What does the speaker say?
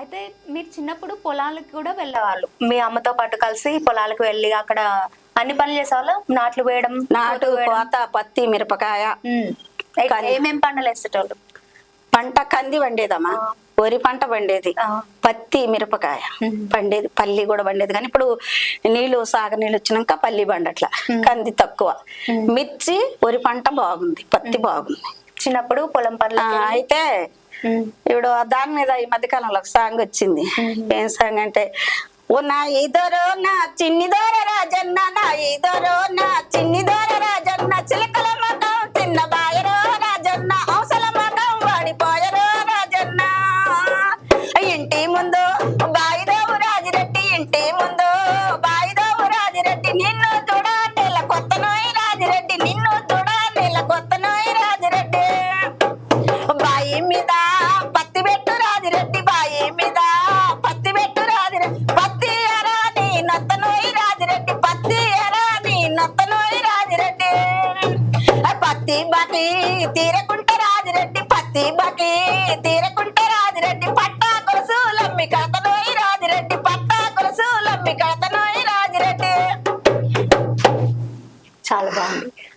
అయితే మీరు చిన్నప్పుడు పొలాలకు కూడా వెళ్ళేవాళ్ళు? మీ అమ్మతో పాటు కలిసి పొలాలకు వెళ్ళి అక్కడ అన్ని పనులు చేసేవాళ్ళు? నాట్లు వేయడం నాటు కోత పత్తి మిరపకాయ. ఏమేం పంటలు వేసేటోళ్ళు? పంట కంది పండేదమ్మా. వరి పంట పండేది. పత్తి మిరపకాయ పండేది. పల్లి కూడా పండేది. కానీ ఇప్పుడు నీళ్ళు సాగ నీళ్ళు వచ్చినాక పల్లి పండట్ల. కంది తక్కువ. మిర్చి వరి పంట బాగుంది. పత్తి బాగుంది. చిన్నప్పుడు పొలం పనులు అయితే ఇప్పుడు దాని మీద ఈ మధ్యకాలంలో ఒక సాంగ్ వచ్చింది. ఏం సాంగ్ అంటే ఓ నా ఇదరో నా చిన్ని దోర రాజన్న నా ఇదరో నా చిన్ని దోర రాజన్న చిలకల మగం చిన్న బాయరో రాజన్న అవసల మగం వాడిపోయరో రాజన్న. ఇంటి ముందు బాయిదేవు రాజిరెడ్డి ఇంటి ముందు బాయిదేవు రాజిరెడ్డి నిన్ను చూడ నెల కొత్త నోయి రాజిరెడ్డి నిన్ను చూడ నెల కొత్త నోయి రాజిరెడ్డి బాయి మీద బాకి తీరకుంట రాజిరెడ్డి పత్తి బాకి తీరకుంట రాజిరెడ్డి పట్టా కొలుసు లమ్మి కడతనోయి రాజిరెడ్డి పట్టా కొలుసు లమ్మి కడతనోయి రాజిరెడ్డి. చాలా బాగుంది.